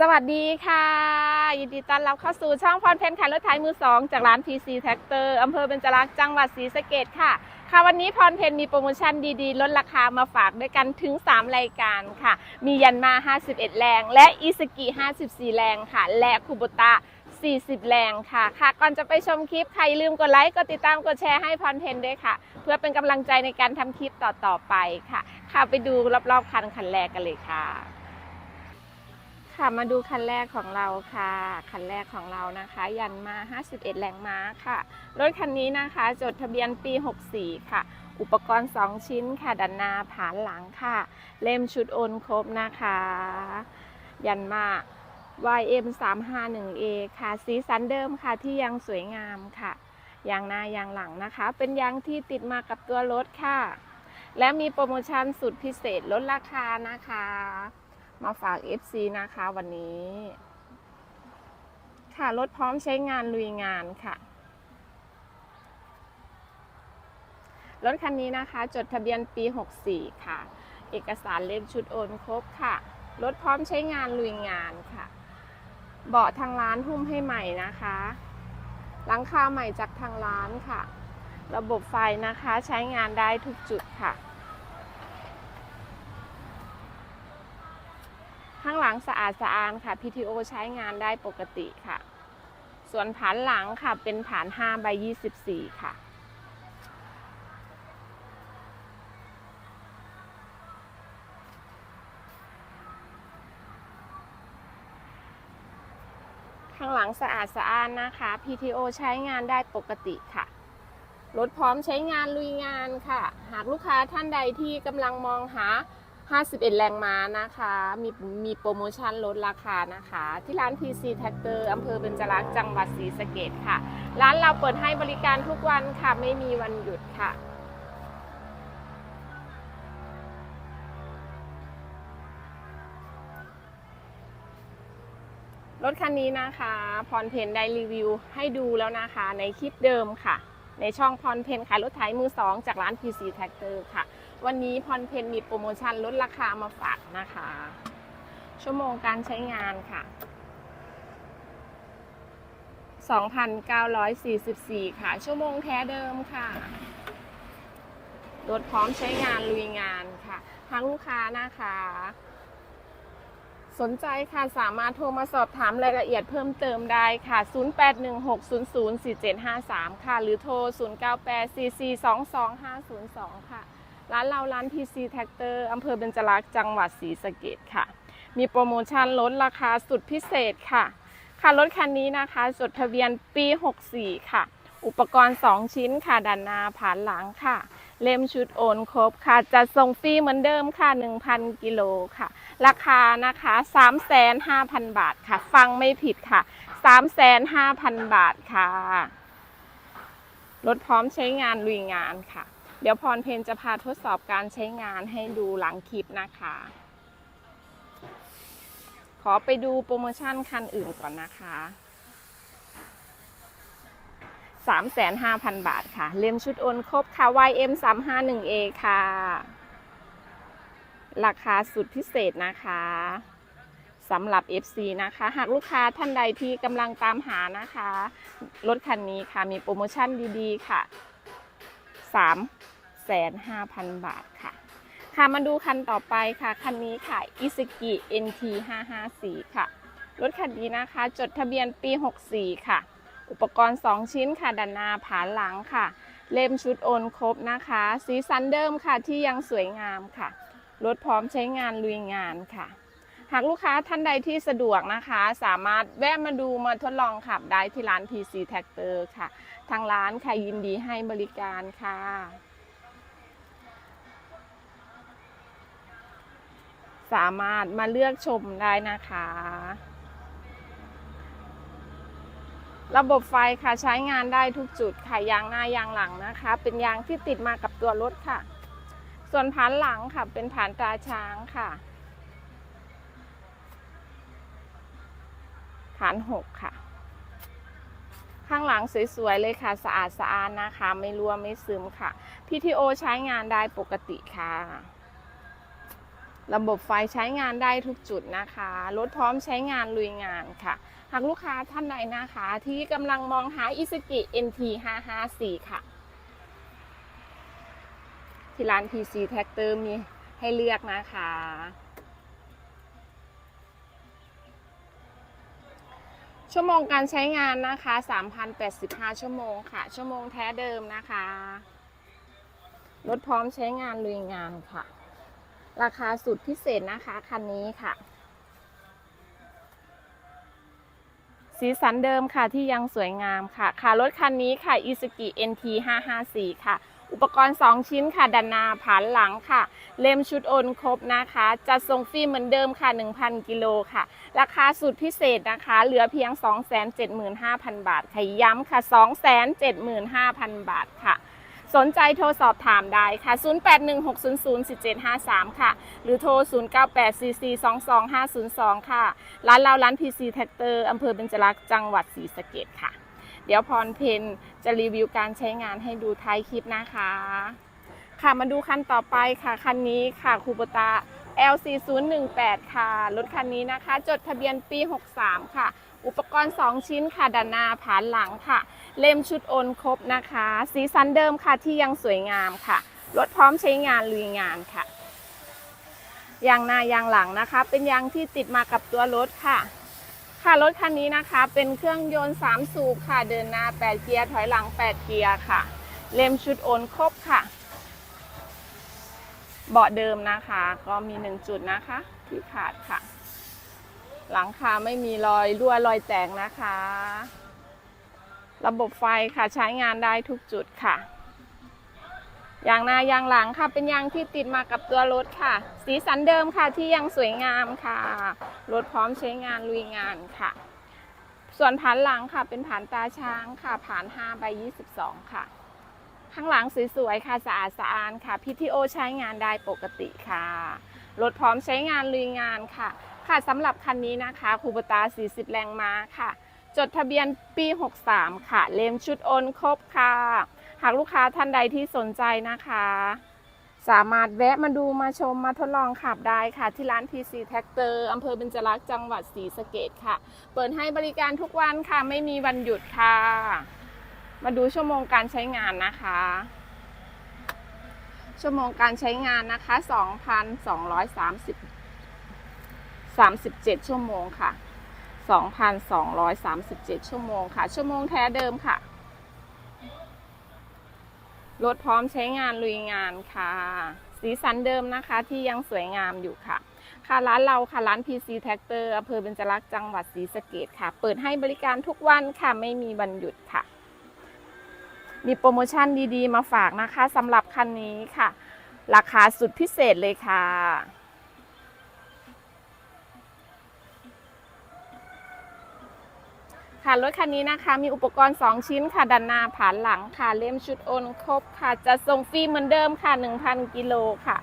สวัสดีค่ะ ยินดีต้อนรับเข้าสู่ช่องพรเพนขายรถไถมือสองจากร้าน PC Tractor อำเภอเบญจรักษ์จังหวัดศรีสะเกษค่ะ ค่ะวันนี้พรเพนมีโปรโมชั่นดีๆ ลดราคามาฝากด้วยกันถึง 3 รายการค่ะ มียันมา 51 แรง และอิสกิ 54 แรงค่ะ และคูโบตา40 แรงค่ะ ค่ะ ก่อนจะไปชมคลิปใครลืมกดไลค์ กดติดตาม กดแชร์ให้พรเพนด้วยค่ะ เพื่อเป็นกำลังใจในการทำคลิปต่อๆไปค่ะ ค่ะไปดูรอบๆคันคันแรกกันเลยค่ะ ค่ะมาดูคันแรกของเราค่ะ คันแรกของเรานะคะ ยันมา 51 แรงม้าค่ะ รถคันนี้นะคะ จดทะเบียนปี 64 ค่ะ อุปกรณ์ 2 ชิ้นค่ะดันนาผานหลังค่ะ เล่มชุดโอนครบนะคะ ยันมา YM 351A ค่ะ สีสันเดิมค่ะที่ยังสวยงามค่ะ ยางหน้ายางหลังนะคะ เป็นยางที่ติดมากับตัวรถค่ะ และมีโปรโมชั่นสุดพิเศษลดราคานะคะ มาฝาก FC นะคะวันนี้ ค่ะ รถพร้อมใช้งานลุยงานค่ะ รถคันนี้นะคะ จดทะเบียนปี 64 ค่ะ เอกสารเล่มชุดโอนครบค่ะ รถพร้อมใช้งานลุยงานค่ะ เบาะทางร้านหุ้มให้ใหม่นะคะ หลังคาใหม่จากทางร้านค่ะ ระบบไฟนะคะใช้งานได้ทุกจุดค่ะ ข้างหลังสะอาดสะอานค่ะ PTO ใช้งานได้ปกติค่ะ ส่วนผานหลังค่ะเป็นผาน5ใบ24 ค่ะ ข้างหลังสะอาดสะอ้านนะคะ PTO ใช้งานได้ปกติค่ะรถพร้อมใช้งานลุยงานค่ะ หากลูกค้าท่านใดที่กำลังมองหา 51 แรงม้านะคะ มีมีโปรโมชั่นลดราคานะคะ ที่ร้าน PC Tractor อำเภอเบญจรักษ์จังหวัดศรีสะเกษค่ะ ร้านเราเปิดให้บริการทุกวันค่ะ ไม่มีวันหยุดค่ะรถคันนี้นะคะพรเพนได้รีวิวให้ดูแล้วนะคะ ในคลิปเดิมค่ะ ในช่องพรเพนขายรถไถมือสองจากร้าน PC Tractor ค่ะ วันนี้พรเพนมีโปรโมชั่นลดราคามาฝากนะคะ ชั่วโมงการใช้งานค่ะ 2,944 ค่ะ ชั่วโมงแท้เดิมค่ะรถพร้อมใช้งานลุยงานค่ะทางลูกค้านะคะ สนใจค่ะสามารถโทรมาสอบถามรายละเอียดเพิ่มเติมได้ค่ะ 0816004753 ค่ะ หรือโทร 0984422502 ค่ะ ร้านเราร้าน PC Tractor อำเภอเบญจรักษ์จังหวัดศรีสะเกษค่ะ มีโปรโมชั่นลดราคาสุดพิเศษค่ะ ค่ะรถคันนี้นะคะจดทะเบียนปี 64 ค่ะ อุปกรณ์ 2 ชิ้นค่ะด้านหน้าผ่านหลังค่ะ เล่มชุดโอนครบค่ะจะส่งฟรีเหมือนเดิมค่ะ 1,000 กิโลค่ะ ราคานะคะ 3,500,000 บาทค่ะ ฟังไม่ผิดค่ะ 3,500,000 บาทค่ะรถพร้อมใช้งานลุยงานค่ะ เดี๋ยวพรเพนจะพาทดสอบการใช้งานให้ดูหลังคลิปนะคะ ขอไปดูโปรโมชั่นคันอื่นก่อนนะคะ35,000 บาทค่ะ เล่มชุดโอนครบค่ะ YM 351A ค่ะ ราคาสุดพิเศษนะคะสำหรับ FC นะคะ หากลูกค้าท่านใดที่กำลังตามหานะคะ รถคันนี้ค่ะมีโปรโมชั่นดีๆ ค่ะ 3 5 0 0 0บาทค่ะ ค่ะมาดูคันต่อไปค่ะ คันนี้ค่ะ i s u k i NT 554ค่ะ รถคันนี้นะคะ จดทะเบียนปี 64 ค่ะ อุปกรณ์ 2 ชิ้นค่ะด้านหน้าผานหลังค่ะ เล่มชุดโอนครบนะคะ สีสันเดิมค่ะที่ยังสวยงามค่ะ รถพร้อมใช้งานลุยงานค่ะ หากลูกค้าท่านใดที่สะดวกนะคะ สามารถแวะมาดูมาทดลองขับได้ที่ร้าน PC Tractor ค่ะ ทางร้านค่ะยินดีให้บริการค่ะสามารถมาเลือกชมได้นะคะ ระบบไฟค่ะใช้งานได้ทุกจุดค่ะยางหน้ายางหลังนะคะ เป็นยางที่ติดมากับตัวรถค่ะ ส่วนผานหลังค่ะ เป็นผานตาช้างค่ะผานหกค่ะ ข้างหลังสวยๆเลยค่ะ สะอาดสะอาดนะคะ ไม่รั่วไม่ซึมค่ะ PTO ใช้งานได้ปกติค่ะ ระบบไฟใช้งานได้ทุกจุดนะคะ รถพร้อมใช้งานลุยงานค่ะ หากลูกค้าท่านใดนะคะ ที่กำลังมองหา i s u z u NT 554ค่ะ ที่ร้าน PC Tractor มีให้เลือกนะคะ ชั่วโมงการใช้งานนะคะ 3,085 ชั่วโมงค่ะ ชั่วโมงแท้เดิมนะคะ รถพร้อมใช้งานลุยงานค่ะ ราคาสุดพิเศษนะคะ คันนี้ค่ะ สีสันเดิมค่ะที่ยังสวยงามค่ะ ค่ะรถคันนี้ค่ะ i s u z u NT 554ค่ะ อุปกรณ์ 2 ชิ้นค่ะดันนาผานหลังค่ะ เล่มชุดโอนครบนะคะ จัดส่งฟรีเหมือนเดิมค่ะ 1,000 กิโลค่ะ ราคาสุดพิเศษนะคะ เหลือเพียง 275,000 บาทค่ะย้ำค่ะ 275,000 บาทค่ะ สนใจโทรสอบถามได้ค่ะ 0816004753 ค่ะ หรือโทร 0984422502 ค่ะ ร้านเราร้าน PC Tractor อำเภอเบญจรักษ์จังหวัดศรีสะเกษค่ะ เดี๋ยวพรเพนจะรีวิวการใช้งานให้ดูท้ายคลิปนะคะ ค่ะมาดูคันต่อไปค่ะ คันนี้ค่ะคูโบตา L4018 ค่ะ รถคันนี้นะคะ จดทะเบียนปี 63 ค่ะ อุปกรณ์ 2 ชิ้นค่ะด้านหน้าผานหลังค่ะ เล่มชุดโอนครบนะคะ สีสันเดิมค่ะที่ยังสวยงามค่ะ รถพร้อมใช้งานลุยงานค่ะ ยางหน้ายางหลังนะคะ เป็นยางที่ติดมากับตัวรถค่ะ ค่ะรถคันนี้นะคะเป็นเครื่องยนต์ 3 สูบค่ะ เดินหน้า 8 เกียร์ถอยหลัง 8 เกียร์ค่ะ เล่มชุดโอนครบค่ะ เบาะเดิมนะคะ ก็มี 1 จุดนะคะ ที่ขาดค่ะ หลังคาไม่มีรอยรั่วรอยแตกนะคะ ระบบไฟค่ะใช้งานได้ทุกจุดค่ะ ยางหน้ายางหลังค่ะ เป็นยางที่ติดมากับตัวรถค่ะ สีสันเดิมค่ะที่ยังสวยงามค่ะรถพร้อมใช้งานลุยงานค่ะ ส่วนผานหลังค่ะ เป็นผานตาช้างค่ะผาน5ใบ22 ค่ะ ข้างหลังสวยๆค่ะสะอาดสะอานค่ะ PTO ใช้งานได้ปกติค่ะรถพร้อมใช้งานลุยงานค่ะ ค่ะสำหรับคันนี้นะคะคูปตา 40 แรงม้าค่ะ จดทะเบียนปี 63 ค่ะ เล่มชุดโอนครบค่ะ หากลูกค้าท่านใดที่สนใจนะคะ สามารถแวะมาดูมาชมมาทดลองขับได้ค่ะ ที่ร้าน PC Tractor อำเภอเบญจรักษ์จังหวัดศรีสะเกษค่ะ เปิดให้บริการทุกวันค่ะ ไม่มีวันหยุดค่ะ มาดูชั่วโมงการใช้งานนะคะ ชั่วโมงการใช้งานนะคะ 2,230 37 ชั่วโมงค่ะ 2,237 ชั่วโมงค่ะ ชั่วโมงแท้เดิมค่ะ รถพร้อมใช้งานลุยงานค่ะ สีสันเดิมนะคะที่ยังสวยงามอยู่ค่ะ ค่ะร้านเราค่ะร้าน PC Tractor อำเภอเบญจลักษ์จังหวัดศรีสะเกดค่ะ เปิดให้บริการทุกวันค่ะไม่มีวันหยุดค่ะ มีโปรโมชั่นดีๆ มาฝากนะคะสำหรับคันนี้ค่ะ ราคาสุดพิเศษเลยค่ะ ค่ะ รถคันนี้นะคะ มีอุปกรณ์ 2 ชิ้นค่ะด้านหน้าผานหลังค่ะ เล่มชุดโอนครบค่ะ จะส่งฟรีเหมือนเดิมค่ะ 1,000 กิโลค่ะ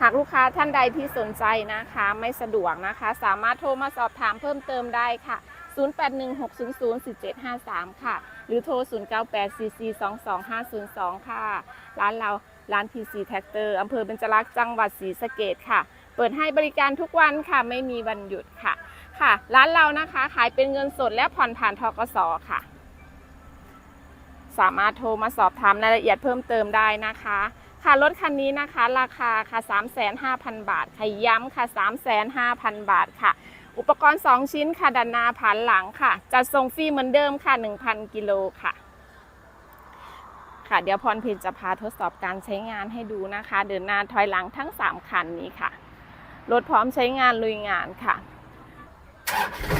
หากลูกค้าท่านใดที่สนใจนะคะ ไม่สะดวกนะคะ สามารถโทรมาสอบถามเพิ่มเติมได้ค่ะ 0816004753 ค่ะ หรือโทร 0984422502 ค่ะ ร้านเราร้าน PC Tractor อำเภอเบญจรักษ์จังหวัดศรีสะเกษค่ะ เปิดให้บริการทุกวันค่ะ ไม่มีวันหยุดค่ะ ค่ะ ร้านเรานะคะขายเป็นเงินสดและผ่อนผ่านทกสค่ะ สามารถโทรมาสอบถามรายละเอียดเพิ่มเติมได้นะคะ ค่ะรถคันนี้นะคะราคาค่ะ 35,000บาทค่ะย้ำค่ะ 35,000 บาทค่ะ อุปกรณ์ 2 ชิ้นค่ะด้านหน้าผ่านหลังค่ะจะส่งฟรีเหมือนเดิมค่ะ 1,000 กิโลค่ะค่ะเดี๋ยวพรเพนจะพาทดสอบการใช้งานให้ดูนะคะ เดินหน้าถอยหลังทั้ง 3 คันนี้ค่ะ รถพร้อมใช้งานลุยงานค่ะ Thank you.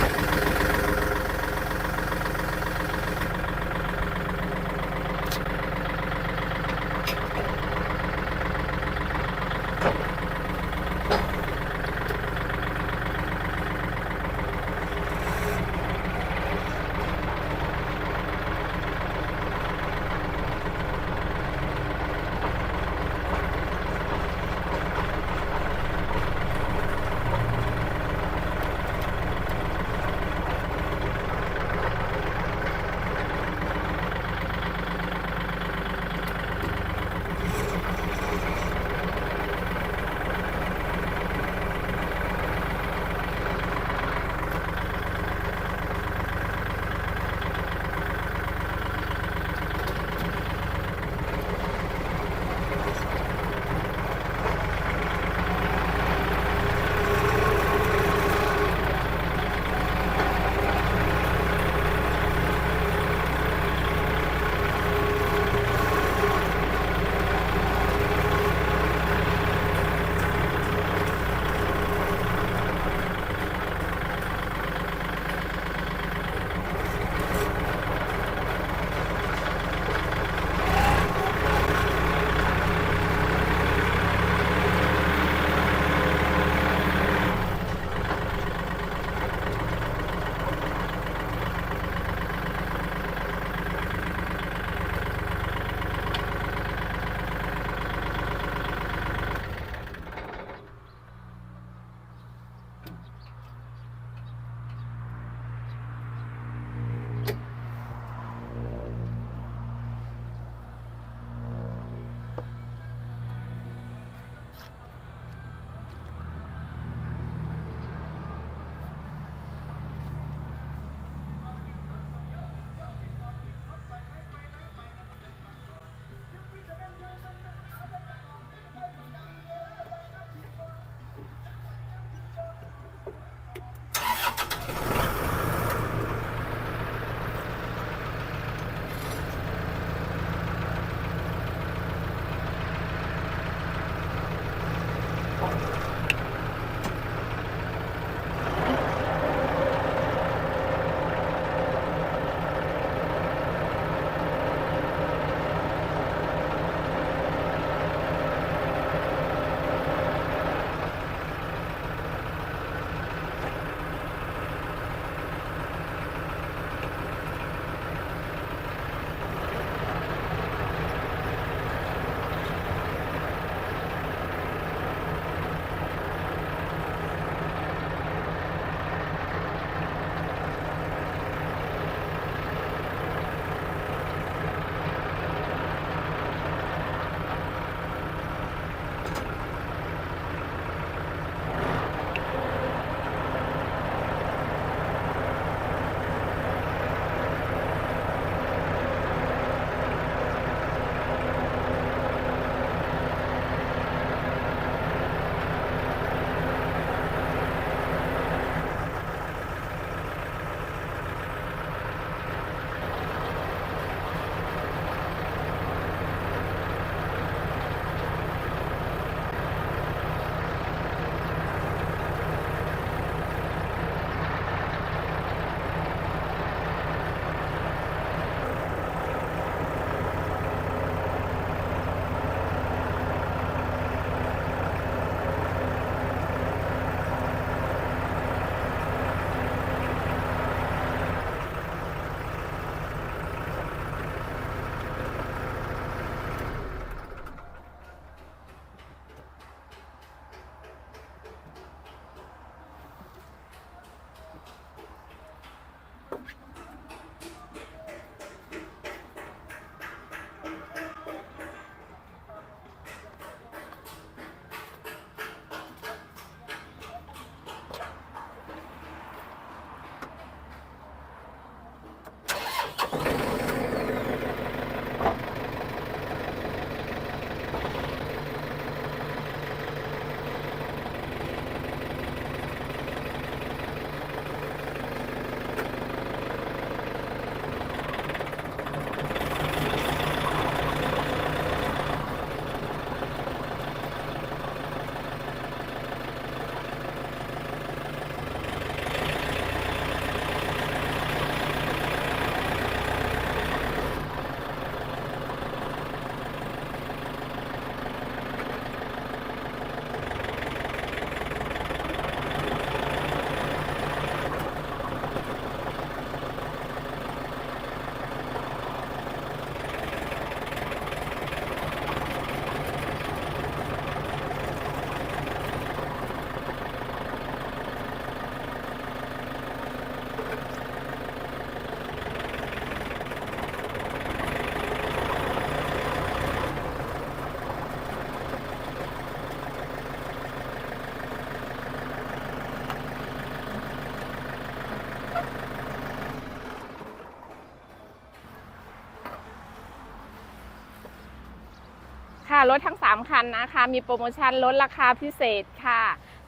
รถทั้ง 3 คันนะคะ มีโปรโมชั่นลดราคาพิเศษค่ะ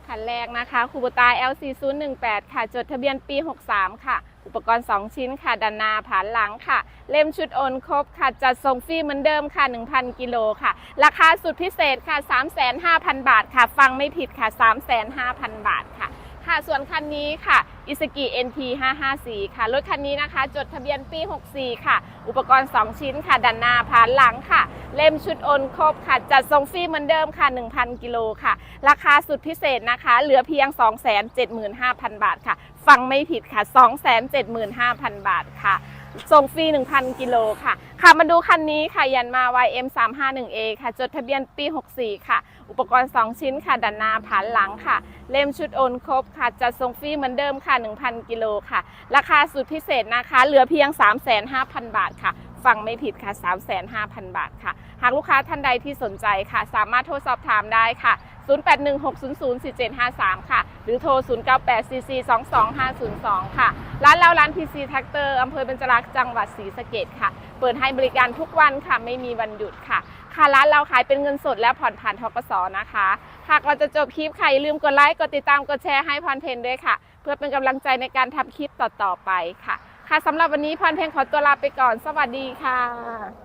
คันแรกนะคะคูบูตา LC018 ค่ะ จดทะเบียนปี 63 ค่ะ อุปกรณ์ 2 ชิ้นค่ะดันนาผานหลังค่ะ เล่มชุดโอนครบค่ะ จัดส่งฟรีเหมือนเดิมค่ะ 1,000 กิโลค่ะ ราคาสุดพิเศษค่ะ 35,000 บาทค่ะ ฟังไม่ผิดค่ะ 35,000 บาทค่ะ ค่ะส่วนคันนี้ค่ะอิสกิ NT 554ค่ะ รถคันนี้นะคะ จดทะเบียนปี 64 ค่ะ อุปกรณ์ 2 ชิ้นค่ะ ดันหน้าผานหลังค่ะ เล่มชุดโอนครบค่ะ จัดส่งฟรีเหมือนเดิมค่ะ 1,000 กิโลค่ะ ราคาสุดพิเศษนะคะ เหลือเพียง 275,000 บาทค่ะ ฟังไม่ผิดค่ะ 275,000 บาทค่ะ ส่งฟรี 1,000 กิโลค่ะ ค่ะ มาดูคันนี้ค่ะ ยันมา YM 3 5 1 A ค่ะ จดทะเบียนปี 64 ค่ะ อุปกรณ์ 2 ชิ้นค่ะ ดันหน้าผานหลังค่ะ เล่มชุดโอนครบค่ะ จัดส่งฟรีเหมือนเดิมค่ะ 1,000 กิโลค่ะ ราคาสุดพิเศษนะคะ เหลือเพียง 35,000 บาทค่ะ ฟังไม่ผิดค่ะ 35,000 บาทค่ะ หากลูกค้าท่านใดที่สนใจค่ะ สามารถโทรสอบถามได้ค่ะ 0816004753 ค่ะ หรือโทร 0984422502 ค่ะ ร้านเราร้าน PC Tractor อำเภอเบญจรักษ์จังหวัดศรีสะเกดค่ะ เปิดให้บริการทุกวันค่ะ ไม่มีวันหยุดค่ะ ค่ะ ร้านเราขายเป็นเงินสดและผ่อนผ่านทกสนะคะหากเราจะจบคลิปใครอย่าลืมกดไลค์ กดติดตาม กดแชร์ให้พรเพนด้วยค่ะ เพื่อเป็นกำลังใจในการทำคลิปต่อๆไปค่ะ ค่ะสำหรับวันนี้พรเพลงขอตัวลาไปก่อน สวัสดีค่ะ